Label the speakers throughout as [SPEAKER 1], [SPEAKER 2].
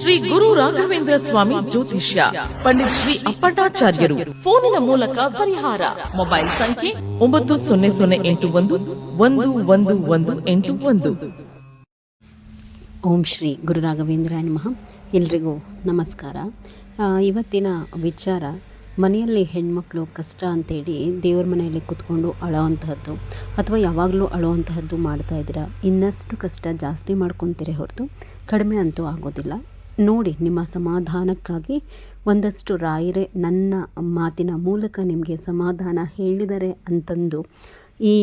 [SPEAKER 1] ಶ್ರೀ ಗುರು ರಾಘವೇಂದ್ರ ಸ್ವಾಮಿ ಜ್ಯೋತಿಷ್ಯ ಪಂಡಿತ್ ಶ್ರೀ ಅಪ್ಪಟಾಚಾರ್ಯರು ಫೋನಿನ ಮೂಲಕ ಪರಿಹಾರ. ಮೊಬೈಲ್ ಸಂಖ್ಯೆ ಒಂಬತ್ತು ಸೊನ್ನೆ ಸೊನ್ನೆ ಎಂಟು ಒಂದು ಒಂದು ಒಂದು ಒಂದು ಎಂಟು ಒಂದು.
[SPEAKER 2] ಓಂ ಶ್ರೀ ಗುರು ರಾಘವೇಂದ್ರ ನಮಃ. ಎಲ್ರಿಗೂ ನಮಸ್ಕಾರ. ಇವತ್ತಿನ ವಿಚಾರ ಮನೆಯಲ್ಲಿ ಹೆಣ್ಮಕ್ಳು ಕಷ್ಟ ಅಂತೇಳಿ ದೇವ್ರ ಮನೆಯಲ್ಲಿ ಕೂತ್ಕೊಂಡು ಅಳೋವಂತಹದ್ದು ಅಥವಾ ಯಾವಾಗಲೂ ಅಳೋವಂತಹದ್ದು ಮಾಡ್ತಾ ಇದ್ದೀರಾ? ಇನ್ನಷ್ಟು ಕಷ್ಟ ಜಾಸ್ತಿ ಮಾಡ್ಕೊತೀರಿ ಹೊರತು ಕಡಿಮೆ ಅಂತೂ ಆಗೋದಿಲ್ಲ. ನೋಡಿ, ನಿಮ್ಮ ಸಮಾಧಾನಕ್ಕಾಗಿ ಒಂದಷ್ಟು ರಾಯರೇ ನನ್ನ ಮಾತಿನ ಮೂಲಕ ನಿಮಗೆ ಸಮಾಧಾನ ಹೇಳಿದರೆ ಅಂತಂದು ಈ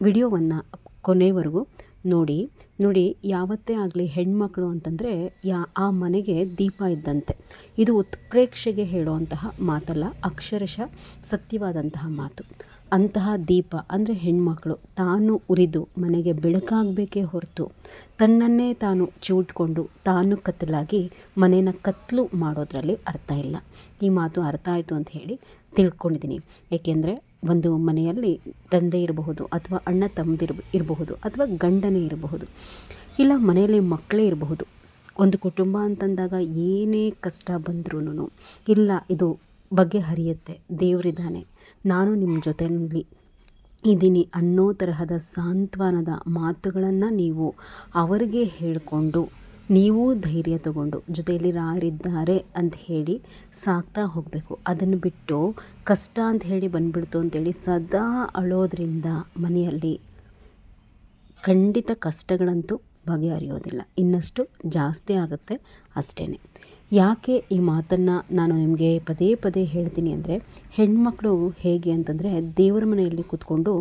[SPEAKER 2] ವಿಡಿಯೋವನ್ನು ಕೊನೆವರೆಗೂ ನೋಡಿ ನೋಡಿ, ಯಾವತ್ತೇ ಆಗಲಿ ಹೆಣ್ಮಕ್ಳು ಅಂತಂದರೆ ಯಾ, ಆ ಮನೆಗೆ ದೀಪ ಇದ್ದಂತೆ. ಇದು ಉತ್ಪ್ರೇಕ್ಷೆಗೆ ಹೇಳುವಂತಹ ಮಾತಲ್ಲ, ಅಕ್ಷರಶಃ ಸತ್ಯವಾದಂತಹ ಮಾತು. ಅಂತಹ ದೀಪ ಅಂದರೆ ಹೆಣ್ಮಕ್ಳು ತಾನು ಉರಿದು ಮನೆಗೆ ಬೆಳಕಾಗಬೇಕೇ ಹೊರತು ತನ್ನನ್ನೇ ತಾನು ಚಿವುಟ್ಕೊಂಡು ತಾನು ಕತ್ತಲಾಗಿ ಮನೇನ ಕತ್ತಲು ಮಾಡೋದ್ರಲ್ಲಿ ಅರ್ಥ ಇಲ್ಲ. ಈ ಮಾತು ಅರ್ಥ ಆಯಿತು ಅಂತ ಹೇಳಿ ತಿಳ್ಕೊಂಡಿದ್ದೀನಿ. ಏಕೆಂದರೆ ಒಂದು ಮನೆಯಲ್ಲಿ ತಂದೆ ಇರಬಹುದು ಅಥವಾ ಅಣ್ಣ ತಮ್ಮದಿರ್ ಇರಬಹುದು ಅಥವಾ ಗಂಡನೇ ಇರಬಹುದು. ಇಲ್ಲ ಮನೆಯಲ್ಲಿ ಮಕ್ಕಳೇ ಇರಬಹುದು. ಒಂದು ಕುಟುಂಬ ಅಂತಂದಾಗ ಏನೇ ಕಷ್ಟ ಬಂದ್ರೂ ಇಲ್ಲ, ಇದು ಬಗೆಹರಿಯುತ್ತೆ. ದೇವರಿದ್ದಾನೆ. ನಾನು ನಿಮ್ಮ ಜೊತೆಯಲ್ಲಿ ಇದ್ದೀನಿ ಅನ್ನೋ ತರಹದ ಸಾಂತ್ವನದ ಮಾತುಗಳನ್ನು ನೀವು ಅವರಿಗೆ ಹೇಳಿಕೊಂಡು ನೀವು ಧೈರ್ಯ ತಗೊಂಡು ಜೊತೆಯಲ್ಲಿ ರಾರಿದ್ದಾರೆ ಅಂತ ಹೇಳಿ ಸಾಕ್ತಾ ಹೋಗಬೇಕು. ಅದನ್ನು ಬಿಟ್ಟು ಕಷ್ಟ ಅಂತ ಹೇಳಿ ಬಂದ್ಬಿಡ್ತು ಅಂತೇಳಿ ಸದಾ ಅಳೋದ್ರಿಂದ ಮನೆಯಲ್ಲಿ ಖಂಡಿತ ಕಷ್ಟಗಳಂತೂ ಬಗೆಹರಿಯೋದಿಲ್ಲ. ಇನ್ನಷ್ಟು ಜಾಸ್ತಿ ಆಗುತ್ತೆ ಅಷ್ಟೇ ಯಾಕೆ ಈ ಮಾತನ್ನು ನಾನು ನಿಮಗೆ ಪದೇ ಪದೇ ಹೇಳ್ತೀನಿ ಅಂದರೆ ಹೆಣ್ಮಕ್ಳು ಹೇಗೆ ಅಂತಂದರೆ ದೇವರ ಮನೆಯಲ್ಲಿ ಕೂತ್ಕೊಂಡು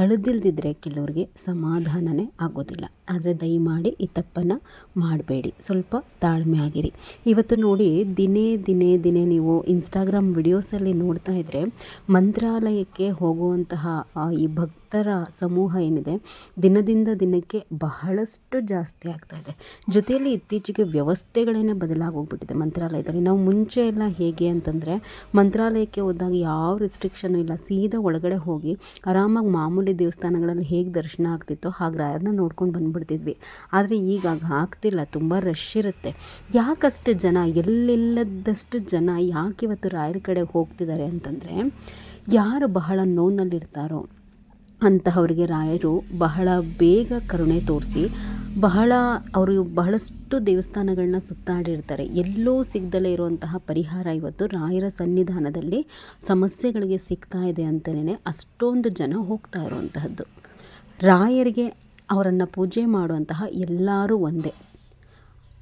[SPEAKER 2] ಅಳದಿಲ್ದಿದ್ರೆ ಕೆಲವ್ರಿಗೆ ಸಮಾಧಾನವೇ ಆಗೋದಿಲ್ಲ. ಆದರೆ ದಯಮಾಡಿ ಈ ತಪ್ಪನ್ನು ಮಾಡಬೇಡಿ. ಸ್ವಲ್ಪ ತಾಳ್ಮೆ ಆಗಿರಿ. ಇವತ್ತು ನೋಡಿ ದಿನೇ ದಿನೇ ದಿನೇ ನೀವು ಇನ್ಸ್ಟಾಗ್ರಾಮ್ ವಿಡಿಯೋಸಲ್ಲಿ ನೋಡ್ತಾ ಇದ್ದರೆ ಮಂತ್ರಾಲಯಕ್ಕೆ ಹೋಗುವಂತಹ ಈ ಭಕ್ತರ ಸಮೂಹ ಏನಿದೆ, ದಿನದಿಂದ ದಿನಕ್ಕೆ ಬಹಳಷ್ಟು ಜಾಸ್ತಿ ಆಗ್ತಾ ಇದೆ. ಜೊತೆಯಲ್ಲಿ ಇತ್ತೀಚೆಗೆ ವ್ಯವಸ್ಥೆಗಳೇನೆ ಬದಲಾಗೋಗ್ಬಿಟ್ಟಿದೆ ಮಂತ್ರಾಲಯದಲ್ಲಿ. ನಾವು ಮುಂಚೆ ಎಲ್ಲ ಹೇಗೆ ಅಂತಂದರೆ ಮಂತ್ರಾಲಯಕ್ಕೆ ಹೋದಾಗ ಯಾವ ರಿಸ್ಟ್ರಿಕ್ಷನ್ ಇಲ್ಲ. ಸೀದಾ ಒಳಗಡೆ ಹೋಗಿ ಆರಾಮಾಗಿ ಮಾಮೂಲಿ ದೇವಸ್ಥಾನಗಳಲ್ಲಿ ಹೇಗೆ ದರ್ಶನ ಆಗ್ತಿತ್ತೋ ಹಾಗೆ ರಾಯರನ್ನ ನೋಡ್ಕೊಂಡು ಬಂದ್ಬಿಡ್ತಿದ್ವಿ. ಆದರೆ ಈಗ ಆಗ್ತಿಲ್ಲ, ತುಂಬ ರಶ್ ಇರುತ್ತೆ. ಯಾಕಷ್ಟು ಜನ, ಎಲ್ಲೆಲ್ಲದಷ್ಟು ಜನ ಯಾಕೆ ಇವತ್ತು ರಾಯರ ಕಡೆ ಹೋಗ್ತಿದ್ದಾರೆ ಅಂತಂದರೆ, ಯಾರು ಬಹಳ ನೋವಿನಲ್ಲಿರ್ತಾರೋ ಅಂತಹವರಿಗೆ ರಾಯರು ಬಹಳ ಬೇಗ ಕರುಣೆ ತೋರಿಸಿ ಬಹಳ, ಅವರು ಬಹಳಷ್ಟು ದೇವಸ್ಥಾನಗಳನ್ನ ಸುತ್ತಾಡಿರ್ತಾರೆ. ಎಲ್ಲೋ ಸಿಗದಲೇ ಇರುವಂತಹ ಪರಿಹಾರ ಇವತ್ತು ರಾಯರ ಸನ್ನಿಧಾನದಲ್ಲಿ ಸಮಸ್ಯೆಗಳಿಗೆ ಸಿಗ್ತಾ ಇದೆ ಅಂತಲೇ ಅಷ್ಟೊಂದು ಜನ ಹೋಗ್ತಾ ಇರುವಂತಹದ್ದು. ರಾಯರಿಗೆ ಅವರನ್ನು ಪೂಜೆ ಮಾಡುವಂತಹ ಎಲ್ಲರೂ ಒಂದೇ.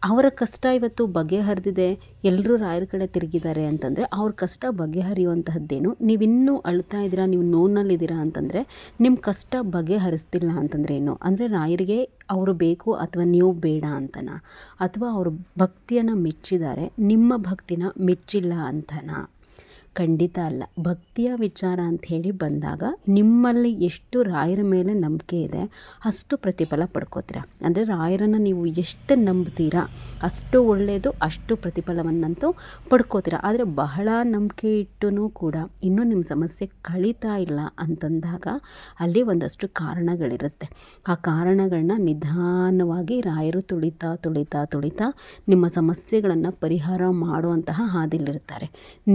[SPEAKER 2] ಅವರ ಕಷ್ಟ ಇವತ್ತು ಬಗೆಹರಿದಿದೆ ಎಲ್ಲರೂ ರಾಯರ ಕಡೆ ತಿರುಗಿದ್ದಾರೆ ಅಂತಂದರೆ ಅವ್ರ ಕಷ್ಟ ಬಗೆಹರಿಯುವಂತಹದ್ದೇನು? ನೀವಿನ್ನೂ ಅಳ್ತಾ ಇದ್ದೀರಾ, ನೀವು ನೋವಿನಲ್ಲಿದ್ದೀರಾ ಅಂತಂದರೆ ನಿಮ್ಮ ಕಷ್ಟ ಬಗೆಹರಿಸ್ತಿಲ್ಲ ಅಂತಂದರೆ ಏನು? ಅಂದರೆ ರಾಯರಿಗೆ ಅವರು ಬೇಕು ಅಥವಾ ನೀವು ಬೇಡ ಅಂತನಾ? ಅಥವಾ ಅವರು ಭಕ್ತಿಯನ್ನು ಮೆಚ್ಚಿದ್ದಾರೆ, ನಿಮ್ಮ ಭಕ್ತಿನ ಮೆಚ್ಚಿಲ್ಲ ಅಂತನಾ? ಖಂಡಿತ ಅಲ್ಲ. ಭಕ್ತಿಯ ವಿಚಾರ ಅಂತ ಹೇಳಿ ಬಂದಾಗ ನಿಮ್ಮಲ್ಲಿ ಎಷ್ಟು ರಾಯರ ಮೇಲೆ ನಂಬಿಕೆ ಇದೆ, ಅಷ್ಟು ಪ್ರತಿಫಲ ಪಡ್ಕೋತೀರ. ಅಂದರೆ ರಾಯರನ್ನು ನೀವು ಎಷ್ಟು ನಂಬ್ತೀರಾ, ಅಷ್ಟು ಒಳ್ಳೆಯದು ಅಷ್ಟು ಪ್ರತಿಫಲವನ್ನಂತೂ ಪಡ್ಕೋತೀರ. ಆದರೆ ಬಹಳ ನಂಬಿಕೆ ಇಟ್ಟು ಕೂಡ ಇನ್ನೂ ನಿಮ್ಮ ಸಮಸ್ಯೆ ಕಳೀತಾ ಇಲ್ಲ ಅಂತಂದಾಗ ಅಲ್ಲಿ ಒಂದಷ್ಟು ಕಾರಣಗಳಿರುತ್ತೆ. ಆ ಕಾರಣಗಳನ್ನ ನಿಧಾನವಾಗಿ ರಾಯರು ತುಳಿತಾ ತುಳಿತಾ ತುಳಿತಾ ನಿಮ್ಮ ಸಮಸ್ಯೆಗಳನ್ನು ಪರಿಹಾರ ಮಾಡುವಂತಹ ಹಾದಿಲಿರ್ತಾರೆ.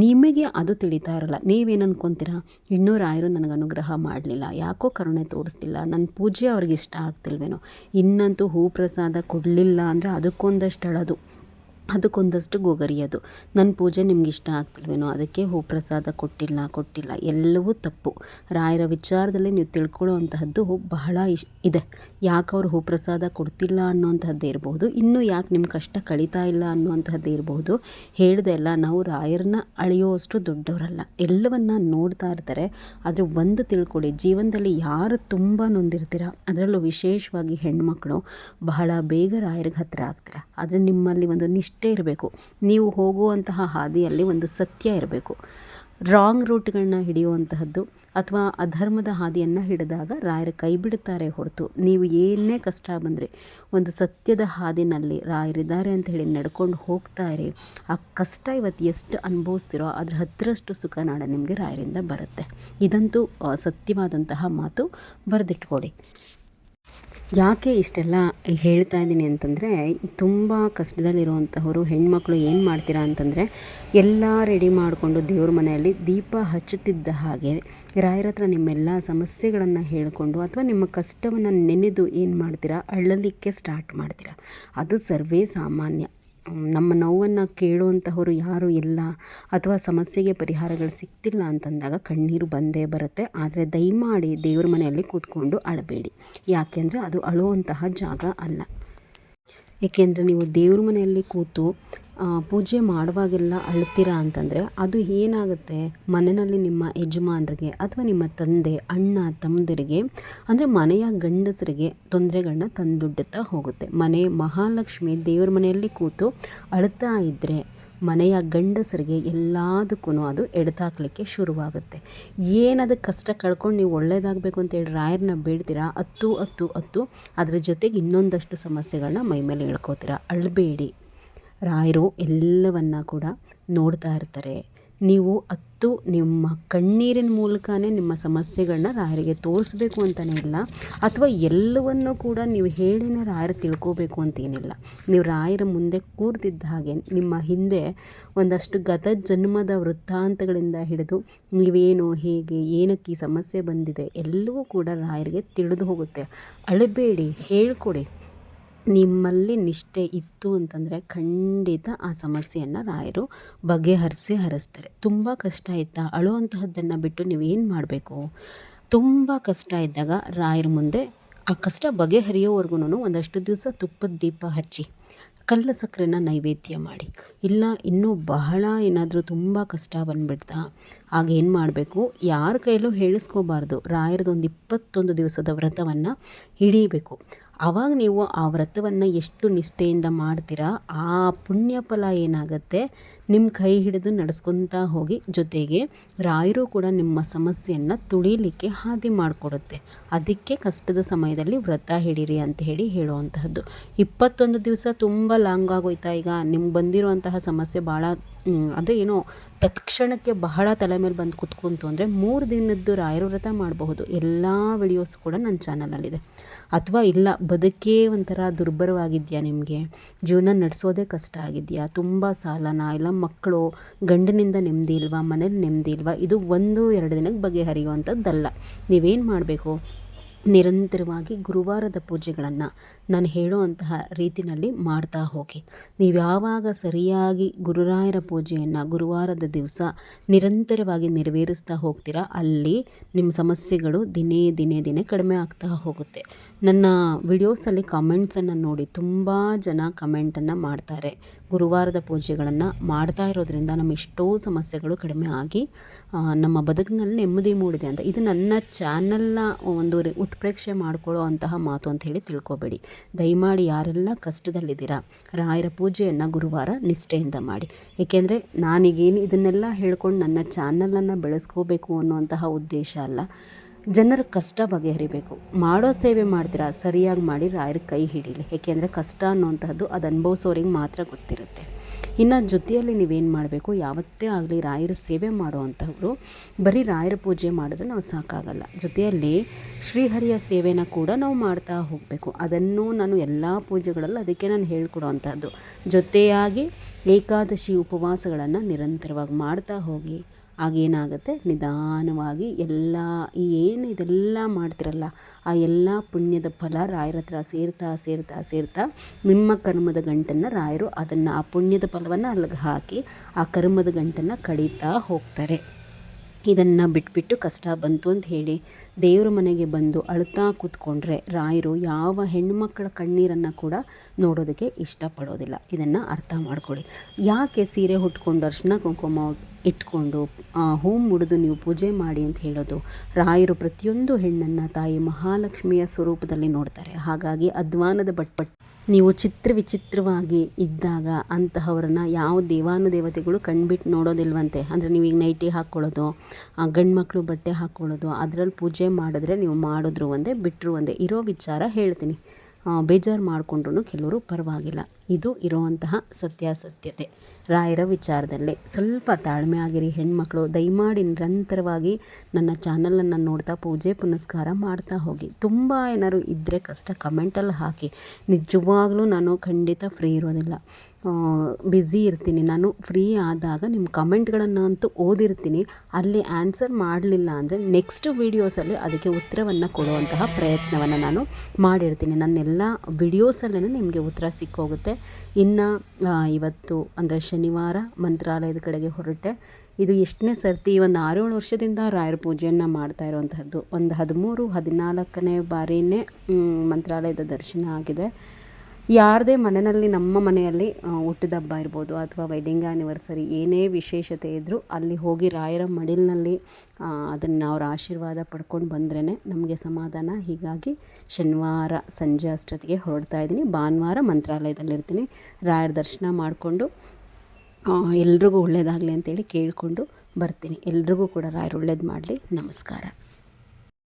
[SPEAKER 2] ನಿಮಗೆ ಅದು ತಿಳಿತಾ ಇರಲ್ಲ. ನೀವೇನು ಅನ್ಕೊತೀರಾ? ಇನ್ನೂ ರಾಯರು ನನಗೆ ಅನುಗ್ರಹ ಮಾಡಲಿಲ್ಲ. ಯಾಕೋ ಕರುಣೆ ತೋರಿಸ್ಲಿಲ್ಲ. ನನ್ನ ಪೂಜೆ ಅವ್ರಿಗೆ ಇಷ್ಟ ಆಗ್ತಿಲ್ವೇನೋ. ಇನ್ನಂತೂ ಹೂ ಪ್ರಸಾದ ಕೊಡಲಿಲ್ಲ ಅಂದರೆ ಅದಕ್ಕೊಂದಷ್ಟು ಅಳೋದು ಅದಕ್ಕೊಂದಷ್ಟು ಗೋಗರಿಯೋದು ನನ್ನ ಪೂಜೆ ನಿಮ್ಗೆ ಇಷ್ಟ ಆಗ್ತಿಲ್ವೇನೋ ಅದಕ್ಕೆ ಹೂ ಪ್ರಸಾದ ಕೊಟ್ಟಿಲ್ಲ ಕೊಟ್ಟಿಲ್ಲ. ಎಲ್ಲವೂ ತಪ್ಪು. ರಾಯರ ವಿಚಾರದಲ್ಲಿ ನೀವು ತಿಳ್ಕೊಳ್ಳೋ ಅಂತಹದ್ದು ಬಹಳ ಇಶ್, ಇದೆ. ಯಾಕೆ ಅವ್ರು ಹೂ ಪ್ರಸಾದ ಕೊಡ್ತಿಲ್ಲ ಅನ್ನೋವಂಥದ್ದೇ ಇರ್ಬೋದು ಇನ್ನೂ ಯಾಕೆ ನಿಮ್ಮ ಕಷ್ಟ ಕಳೀತಾ ಇಲ್ಲ ಅನ್ನುವಂಥದ್ದೇ ಇರ್ಬೋದು ಹೇಳಿದೆ ಅಲ್ಲ, ನಾವು ರಾಯರನ್ನ ಅಳೆಯುವಷ್ಟು ದೊಡ್ಡವರಲ್ಲ. ಎಲ್ಲವನ್ನ ನೋಡ್ತಾ ಇರ್ತಾರೆ. ಆದರೆ ಒಂದು ತಿಳ್ಕೊಳ್ಳಿ ಜೀವನದಲ್ಲಿ ಯಾರು ತುಂಬ ನೊಂದಿರ್ತೀರ? ಅದರಲ್ಲೂ ವಿಶೇಷವಾಗಿ ಹೆಣ್ಮಕ್ಳು ಬಹಳ ಬೇಗ ರಾಯರಿಗೆ ಹತ್ತಿರ ಆಗ್ತೀರ. ಆದರೆ ನಿಮ್ಮಲ್ಲಿ ಒಂದು ನಿಷ್ಠೆ ಇರಬೇಕು. ನೀವು ಹೋಗುವಂತಹ ಹಾದಿಯಲ್ಲಿ ಒಂದು ಸತ್ಯ ಇರಬೇಕು. ರಾಂಗ್ ರೂಟ್ಗಳನ್ನ ಹಿಡಿಯುವಂತಹದ್ದು ಅಥವಾ ಅಧರ್ಮದ ಹಾದಿಯನ್ನು ಹಿಡಿದಾಗ ರಾಯರು ಕೈ ಬಿಡುತ್ತಾರೆ ಹೊರತು ನೀವು ಏನೇ ಕಷ್ಟ ಬಂದರೆ ಒಂದು ಸತ್ಯದ ಹಾದಿನಲ್ಲಿ ರಾಯರಿದ್ದಾರೆ ಅಂತ ಹೇಳಿ ನಡ್ಕೊಂಡು ಹೋಗ್ತಾ ಇರಿ. ಆ ಕಷ್ಟ ಇವತ್ತು ಎಷ್ಟು ಅನುಭವಿಸ್ತಿರೋ ಅದ್ರ ಹತ್ತಿರಷ್ಟು ಸುಖ ನಾಡ ನಿಮಗೆ ರಾಯರಿಂದ ಬರುತ್ತೆ. ಇದಂತೂ ಸತ್ಯವಾದಂತಹ ಮಾತು ಬರೆದಿಟ್ಕೊಳ್ಳಿ ಯಾಕೆ ಇಷ್ಟೆಲ್ಲ ಹೇಳ್ತಾ ಇದ್ದೀನಿ ಅಂತಂದರೆ ತುಂಬ ಕಷ್ಟದಲ್ಲಿರುವಂತಹವರು, ಹೆಣ್ಮಕ್ಳು ಏನು ಮಾಡ್ತೀರಾ ಅಂತಂದರೆ, ಎಲ್ಲ ರೆಡಿ ಮಾಡಿಕೊಂಡು ದೇವ್ರ ಮನೆಯಲ್ಲಿ ದೀಪ ಹಚ್ಚುತ್ತಿದ್ದ ಹಾಗೆ, ರಾಯರ ಹತ್ರ ನಿಮ್ಮೆಲ್ಲ ಸಮಸ್ಯೆಗಳನ್ನು ಹೇಳಿಕೊಂಡು ಅಥವಾ ನಿಮ್ಮ ಕಷ್ಟವನ್ನು ನೆನೆದು ಏನು ಮಾಡ್ತೀರಾ, ಅಳ್ಳಲಿಕ್ಕೆ ಸ್ಟಾರ್ಟ್ ಮಾಡ್ತೀರಾ. ಅದು ಸರ್ವೇ ಸಾಮಾನ್ಯ. ನಮ್ಮ ನೋವನ್ನು ಕೇಳುವಂತಹವರು ಯಾರು ಇಲ್ಲ ಅಥವಾ ಸಮಸ್ಯೆಗೆ ಪರಿಹಾರಗಳು ಸಿಗ್ತಿಲ್ಲ ಅಂತಂದಾಗ ಕಣ್ಣೀರು ಬಂದೇ ಬರುತ್ತೆ. ಆದರೆ ದಯಮಾಡಿ ದೇವ್ರ ಮನೆಯಲ್ಲಿ ಕೂತ್ಕೊಂಡು ಅಳಬೇಡಿ. ಯಾಕೆಂದರೆ ಅದು ಅಳುವಂತಹ ಜಾಗ ಅಲ್ಲ. ಏಕೆಂದರೆ ನೀವು ದೇವ್ರ ಮನೆಯಲ್ಲಿ ಕೂತು ಪೂಜೆ ಮಾಡುವಾಗೆಲ್ಲ ಅಳ್ತೀರಾ ಅಂತಂದರೆ ಅದು ಏನಾಗುತ್ತೆ? ಮನೆಯಲ್ಲಿ ನಿಮ್ಮ ಯಜಮಾನರಿಗೆ ಅಥವಾ ನಿಮ್ಮ ತಂದೆ, ಅಣ್ಣ, ತಮ್ಮಂದಿರಿಗೆ, ಅಂದರೆ ಮನೆಯ ಗಂಡಸರಿಗೆ ತೊಂದರೆಗಳನ್ನ ತಂದುಡ್ಡುತ್ತಾ ಹೋಗುತ್ತೆ. ಮನೆ ಮಹಾಲಕ್ಷ್ಮಿ ದೇವ್ರ ಮನೆಯಲ್ಲಿ ಕೂತು ಅಳ್ತಾ ಇದ್ದರೆ ಮನೆಯ ಗಂಡಸರಿಗೆ ಎಲ್ಲದಕ್ಕೂ ಅದು ಎಡ್ತಾಕ್ಲಿಕ್ಕೆ ಶುರುವಾಗುತ್ತೆ. ಏನದು ಕಷ್ಟ ಕಳ್ಕೊಂಡು ನೀವು ಒಳ್ಳೇದಾಗಬೇಕು ಅಂತೇಳಿ ರಾಯರನ್ನ ಬೇಡ್ತೀರಾ? ಹತ್ತು ಹತ್ತು ಹತ್ತು ಅದರ ಜೊತೆಗೆ ಇನ್ನೊಂದಷ್ಟು ಸಮಸ್ಯೆಗಳನ್ನ ಮೈ ಮೇಲೆ ಇಳ್ಕೋತೀರ ಅಳಬೇಡಿ. ರಾಯರು ಎಲ್ಲವನ್ನ ಕೂಡ ನೋಡ್ತಾ ಇರ್ತಾರೆ. ನೀವು ಹತ್ತು ನಿಮ್ಮ ಕಣ್ಣೀರಿನ ಮೂಲಕನೇ ನಿಮ್ಮ ಸಮಸ್ಯೆಗಳನ್ನ ರಾಯರಿಗೆ ತೋರಿಸ್ಬೇಕು ಅಂತಲೇ ಇಲ್ಲ. ಅಥವಾ ಎಲ್ಲವನ್ನು ಕೂಡ ನೀವು ಹೇಳಿನೇ ರಾಯರು ತಿಳ್ಕೋಬೇಕು ಅಂತೇನಿಲ್ಲ. ನೀವು ರಾಯರ ಮುಂದೆ ಕೂರ್ತಿದ್ದ ಹಾಗೆ ನಿಮ್ಮ ಹಿಂದೆ ಒಂದಷ್ಟು ಗತ ಜನ್ಮದ ವೃತ್ತಾಂತಗಳಿಂದ ಹಿಡಿದು ನೀವೇನು ಹೇಗೆ, ಏನಕ್ಕೆ ಈ ಸಮಸ್ಯೆ ಬಂದಿದೆ ಎಲ್ಲವೂ ಕೂಡ ರಾಯರಿಗೆ ತಿಳಿದು ಹೋಗುತ್ತೆ. ಅಳಬೇಡಿ, ಹೇಳ್ಕೊಡಿ. ನಿಮ್ಮಲ್ಲಿ ನಿಷ್ಠೆ ಇತ್ತು ಅಂತಂದರೆ ಖಂಡಿತ ಆ ಸಮಸ್ಯೆಯನ್ನು ರಾಯರು ಬಗೆಹರಿಸಿ ಹರಿಸ್ತಾರೆ. ತುಂಬ ಕಷ್ಟ ಇತ್ತಾ ಅಳುವಂತಹದ್ದನ್ನು ಬಿಟ್ಟು ನೀವೇನು ಮಾಡಬೇಕು? ತುಂಬ ಕಷ್ಟ ಇದ್ದಾಗ ರಾಯರ ಮುಂದೆ ಆ ಕಷ್ಟ ಬಗೆಹರಿಯೋವರೆಗೂ ಒಂದಷ್ಟು ದಿವಸ ತುಪ್ಪದ ದೀಪ ಹಚ್ಚಿ ಕಲ್ಲು ಸಕ್ಕರೆನ ನೈವೇದ್ಯ ಮಾಡಿ. ಇಲ್ಲ, ಇನ್ನೂ ಬಹಳ ಏನಾದರೂ ತುಂಬ ಕಷ್ಟ ಬಂದುಬಿಡ್ತಾ, ಆಗ ಏನು ಮಾಡಬೇಕು? ಯಾರ ಕೈಲೂ ಹೇಳಿಸ್ಕೋಬಾರ್ದು. ರಾಯರದೊಂದು ಇಪ್ಪತ್ತೊಂದು ದಿವಸದ ವ್ರತವನ್ನು ಹಿಡೀಬೇಕು. ಆವಾಗ ನೀವು ಆ ವ್ರತವನ್ನು ಎಷ್ಟು ನಿಷ್ಠೆಯಿಂದ ಮಾಡ್ತೀರಾ, ಆ ಪುಣ್ಯ ಫಲ ಏನಾಗುತ್ತೆ ನಿಮ್ಮ ಕೈ ಹಿಡಿದು ನಡೆಸ್ಕೊತಾ ಹೋಗಿ. ಜೊತೆಗೆ ರಾಯರು ಕೂಡ ನಿಮ್ಮ ಸಮಸ್ಯೆಯನ್ನು ತುಳಿಲಿಕ್ಕೆ ಹಾದಿ ಮಾಡಿಕೊಡುತ್ತೆ. ಅದಕ್ಕೆ ಕಷ್ಟದ ಸಮಯದಲ್ಲಿ ವ್ರತ ಹಿಡೀರಿ ಅಂತ ಹೇಳಿ ಹೇಳುವಂತಹದ್ದು. ಇಪ್ಪತ್ತೊಂದು ದಿವಸ ತುಂಬ ಲಾಂಗ್ ಆಗೋಯ್ತಾ ಈಗ? ನಿಮ್ಗೆ ಬಂದಿರುವಂತಹ ಸಮಸ್ಯೆ ಭಾಳ ಅದೇ ಏನೋ ತತ್ಕ್ಷಣಕ್ಕೆ ಬಹಳ ತಲೆ ಮೇಲೆ ಬಂದು ಕುತ್ಕೊಂತು ಅಂದರೆ ಮೂರು ದಿನದ್ದು ರಾಯರ ವ್ರತ ಮಾಡಬಹುದು. ಎಲ್ಲ ವಿಡಿಯೋಸ್ ಕೂಡ ನನ್ನ ಚಾನಲಲ್ಲಿದೆ ಅಥವಾ ಇಲ್ಲ, ಬದುಕೇ ಒಂಥರ ದುರ್ಬರವಾಗಿದೆಯಾ ನಿಮಗೆ? ಜೀವನ ನಡೆಸೋದೇ ಕಷ್ಟ ಆಗಿದೆಯಾ? ತುಂಬ ಸಾಲನ? ಇಲ್ಲ, ಮಕ್ಕಳು ಗಂಡನಿಂದ ನೆಮ್ಮದಿ ಇಲ್ವಾ? ಮನೇಲಿ ನೆಮ್ಮದಿ ಇಲ್ವಾ? ಇದು ಒಂದು, ಎರಡು ದಿನಕ್ಕೆ ಬಗೆಹರಿಯುವಂಥದ್ದಲ್ಲ ನೀವೇನು ಮಾಡಬೇಕು? ನಿರಂತರವಾಗಿ ಗುರುವಾರದ ಪೂಜೆಗಳನ್ನು ನಾನು ಹೇಳುವಂತಹ ರೀತಿಯಲ್ಲಿ ಮಾಡ್ತಾ ಹೋಗಿ. ನೀವು ಯಾವಾಗ ಸರಿಯಾಗಿ ಗುರುರಾಯರ ಪೂಜೆಯನ್ನು ಗುರುವಾರದ ದಿವಸ ನಿರಂತರವಾಗಿ ನೆರವೇರಿಸ್ತಾ ಹೋಗ್ತೀರಾ, ಅಲ್ಲಿ ನಿಮ್ಮ ಸಮಸ್ಯೆಗಳು ದಿನೇ ದಿನೇ ದಿನೇ ಕಡಿಮೆ ಆಗ್ತಾ ಹೋಗುತ್ತೆ. ನನ್ನ ವಿಡಿಯೋಸಲ್ಲಿ ಕಮೆಂಟ್ಸನ್ನು ನೋಡಿ ತುಂಬ ಜನ ಕಮೆಂಟನ್ನು ಮಾಡ್ತಾರೆ. ಗುರುವಾರದ ಪೂಜೆಗಳನ್ನು ಮಾಡ್ತಾ ಇರೋದ್ರಿಂದ ನಮ್ಮ ಎಷ್ಟೋ ಸಮಸ್ಯೆಗಳು ಕಡಿಮೆ ಆಗಿ ನಮ್ಮ ಬದುಕಿನಲ್ಲಿ ನೆಮ್ಮದಿ ಮೂಡಿದೆ ಅಂತ. ಇದು ನನ್ನ ಚಾನಲ್ನ ಒಂದು ಉತ್ಪ್ರೇಕ್ಷೆ ಮಾಡ್ಕೊಳ್ಳೋ ಅಂತಹ ಮಾತು ಅಂತ ಹೇಳಿ ತಿಳ್ಕೊಬೇಡಿ. ದಯಮಾಡಿ ಯಾರೆಲ್ಲ ಕಷ್ಟದಲ್ಲಿದ್ದೀರಾ, ರಾಯರ ಪೂಜೆಯನ್ನು ಗುರುವಾರ ನಿಷ್ಠೆಯಿಂದ ಮಾಡಿ. ಏಕೆಂದರೆ ನಾನೀಗೇನು ಇದನ್ನೆಲ್ಲ ಹೇಳ್ಕೊಂಡು ನನ್ನ ಚಾನಲನ್ನು ಬೆಳೆಸ್ಕೋಬೇಕು ಅನ್ನುವಂತಹ ಉದ್ದೇಶ ಅಲ್ಲ. ಜನರ ಕಷ್ಟ ಬಗೆಹರಿಬೇಕು. ಮಾಡೋ ಸೇವೆ ಮಾಡ್ತೀರಾ, ಸರಿಯಾಗಿ ಮಾಡಿ ರಾಯರ ಕೈ ಹಿಡೀಲಿ. ಏಕೆಂದರೆ ಕಷ್ಟ ಅನ್ನೋಂಥದ್ದು ಅದು ಅನುಭವಿಸೋರಿಗೆ ಮಾತ್ರ ಗೊತ್ತಿರುತ್ತೆ. ಇನ್ನು ಜೊತೆಯಲ್ಲಿ ನೀವೇನು ಮಾಡಬೇಕು, ಯಾವತ್ತೇ ಆಗಲಿ ರಾಯರ ಸೇವೆ ಮಾಡುವಂಥವ್ರು ಬರೀ ರಾಯರ ಪೂಜೆ ಮಾಡಿದ್ರೆ ನಾವು ಸಾಕಾಗಲ್ಲ. ಜೊತೆಯಲ್ಲಿ ಶ್ರೀಹರಿಯ ಸೇವೆನ ಕೂಡ ನಾವು ಮಾಡ್ತಾ ಹೋಗಬೇಕು. ಅದನ್ನು ನಾನು ಎಲ್ಲ ಪೂಜೆಗಳಲ್ಲಿ ಅದಕ್ಕೆ ನಾನು ಹೇಳ್ಕೊಡೋವಂಥದ್ದು ಜೊತೆಯಾಗಿ ಏಕಾದಶಿ ಉಪವಾಸಗಳನ್ನು ನಿರಂತರವಾಗಿ ಮಾಡ್ತಾ ಹೋಗಿ ಆಗೇನಾಗುತ್ತೆ? ನಿಧಾನವಾಗಿ ಎಲ್ಲ ಏನು ಇದೆಲ್ಲ ಮಾಡ್ತಿರಲ್ಲ, ಆ ಎಲ್ಲ ಪುಣ್ಯದ ಫಲ ರಾಯರ ಹತ್ರ ಸೇರ್ತಾ ಸೇರ್ತಾ ಸೇರ್ತಾ ನಿಮ್ಮ ಕರ್ಮದ ಗಂಟನ್ನು ರಾಯರು ಅದನ್ನು ಆ ಪುಣ್ಯದ ಫಲವನ್ನು ಅಲ್ಲಿಗೆ ಹಾಕಿ ಆ ಕರ್ಮದ ಗಂಟನ್ನು ಕಡಿತಾ ಹೋಗ್ತಾರೆ. ಇದನ್ನು ಬಿಟ್ಬಿಟ್ಟು ಕಷ್ಟ ಬಂತು ಅಂತ ಹೇಳಿ ದೇವ್ರ ಮನೆಗೆ ಬಂದು ಅಳ್ತಾ ಕೂತ್ಕೊಂಡ್ರೆ ರಾಯರು ಯಾವ ಹೆಣ್ಣುಮಕ್ಕಳ ಕಣ್ಣೀರನ್ನು ಕೂಡ ನೋಡೋದಕ್ಕೆ ಇಷ್ಟಪಡೋದಿಲ್ಲ. ಇದನ್ನು ಅರ್ಥ ಮಾಡ್ಕೊಳ್ಳಿ. ಯಾಕೆ ಸೀರೆ ಉಟ್ಕೊಂಡು ಅರ್ಶಿನ ಕುಂಕುಮ ಇಟ್ಕೊಂಡು ಹೂ ಮುಡಿದು ನೀವು ಪೂಜೆ ಮಾಡಿ ಅಂತ ಹೇಳೋದು? ರಾಯರು ಪ್ರತಿಯೊಂದು ಹೆಣ್ಣನ್ನು ತಾಯಿ ಮಹಾಲಕ್ಷ್ಮಿಯ ಸ್ವರೂಪದಲ್ಲಿ ನೋಡ್ತಾರೆ. ಹಾಗಾಗಿ ಅಧ್ವಾನದ ಬಟ್ಪಟ್ಟು ಬಟ್ ನೀವು ಚಿತ್ರ ವಿಚಿತ್ರವಾಗಿ ಇದ್ದಾಗ ಅಂತಹವ್ರನ್ನ ಯಾವ ದೇವಾನುದೇವತೆಗಳು ಕಣ್ಬಿಟ್ಟು ನೋಡೋದಿಲ್ವಂತೆ? ಅಂದರೆ ನೀವು ಈಗ ನೈಟಿ ಹಾಕ್ಕೊಳ್ಳೋದು ಗಂಡು ಮಕ್ಕಳು ಬಟ್ಟೆ ಹಾಕ್ಕೊಳ್ಳೋದು ಅದರಲ್ಲಿ ಪೂಜೆ ಮಾಡಿದ್ರೆ ನೀವು ಮಾಡಿದ್ರು ಒಂದೇ ಬಿಟ್ಟರು ಒಂದೇ ಇರೋ ವಿಚಾರ ಹೇಳ್ತೀನಿ. ಬೇಜಾರು ಮಾಡಿಕೊಂಡ್ರು ಕೆಲವರು ಪರವಾಗಿಲ್ಲ. ಇದು ಇರುವಂತಹ ಸತ್ಯಾಸತ್ಯತೆ. ರಾಯರ ವಿಚಾರದಲ್ಲಿ ಸ್ವಲ್ಪ ತಾಳ್ಮೆ ಆಗಿರಿ ಹೆಣ್ಮಕ್ಳು, ದಯಮಾಡಿ ನಿರಂತರವಾಗಿ ನನ್ನ ಚಾನಲನ್ನು ನೋಡ್ತಾ ಪೂಜೆ ಪುನಸ್ಕಾರ ಮಾಡ್ತಾ ಹೋಗಿ. ತುಂಬ ಏನಾದ್ರು ಇದ್ದರೆ ಕಷ್ಟ ಕಮೆಂಟಲ್ಲಿ ಹಾಕಿ. ನಿಜವಾಗ್ಲೂ ನಾನು ಖಂಡಿತ ಫ್ರೀ ಇರೋದಿಲ್ಲ. ಬ್ಯುಸಿ ಇರ್ತೀನಿ. ನಾನು ಫ್ರೀ ಆದಾಗ ನಿಮ್ಮ ಕಮೆಂಟ್ಗಳನ್ನು ಅಂತೂ ಓದಿರ್ತೀನಿ. ಅಲ್ಲಿ ಆನ್ಸರ್ ಮಾಡಲಿಲ್ಲ ಅಂದರೆ ನೆಕ್ಸ್ಟ್ ವೀಡಿಯೋಸಲ್ಲಿ ಅದಕ್ಕೆ ಉತ್ತರವನ್ನು ಕೊಡುವಂತಹ ಪ್ರಯತ್ನವನ್ನು ನಾನು ಮಾಡಿರ್ತೀನಿ. ನನ್ನೆಲ್ಲ ವಿಡಿಯೋಸಲ್ಲೇ ನಿಮಗೆ ಉತ್ತರ ಸಿಕ್ಕೋಗುತ್ತೆ. ಇನ್ನು ಇವತ್ತು ಅಂದರೆ ಶನಿವಾರ ಮಂತ್ರಾಲಯದ ಕಡೆಗೆ ಹೊರಟೆ. ಇದು ಎಷ್ಟನೇ ಸರ್ತಿ ಒಂದು ಆರೇಳು ವರ್ಷದಿಂದ ರಾಯರ ಪೂಜೆಯನ್ನು ಮಾಡ್ತಾ ಇರುವಂತಹದ್ದು. ಒಂದು ಹದಿಮೂರು, ಹದಿನಾಲ್ಕನೇ ಬಾರಿನೇ ಮಂತ್ರಾಲಯದ ದರ್ಶನ ಆಗಿದೆ. ಯಾರದೇ ಮನೆಯಲ್ಲಿ, ನಮ್ಮ ಮನೆಯಲ್ಲಿ ಹುಟ್ಟಿದ ಹಬ್ಬ ಇರ್ಬೋದು ಅಥವಾ ವೆಡ್ಡಿಂಗ್ ಆ್ಯನಿವರ್ಸರಿ ಏನೇ ವಿಶೇಷತೆ ಇದ್ದರೂ ಅಲ್ಲಿ ಹೋಗಿ ರಾಯರ ಮಡಿಲಿನಲ್ಲಿ ಅದನ್ನು ಅವರ ಆಶೀರ್ವಾದ ಪಡ್ಕೊಂಡು ಬಂದ್ರೇ ನಮಗೆ ಸಮಾಧಾನ. ಹೀಗಾಗಿ ಶನಿವಾರ ಸಂಜೆ ಅಷ್ಟೊತ್ತಿಗೆ ಹೊರಡ್ತಾ ಇದ್ದೀನಿ. ಭಾನುವಾರ ಮಂತ್ರಾಲಯದಲ್ಲಿರ್ತೀನಿ ರಾಯರ ದರ್ಶನ ಮಾಡಿಕೊಂಡು ಎಲ್ರಿಗೂ ಒಳ್ಳೇದಾಗಲಿ ಅಂತೇಳಿ ಕೇಳಿಕೊಂಡು ಬರ್ತೀನಿ. ಎಲ್ರಿಗೂ ಕೂಡ ರಾಯರು ಒಳ್ಳೇದು ಮಾಡಲಿ. ನಮಸ್ಕಾರ.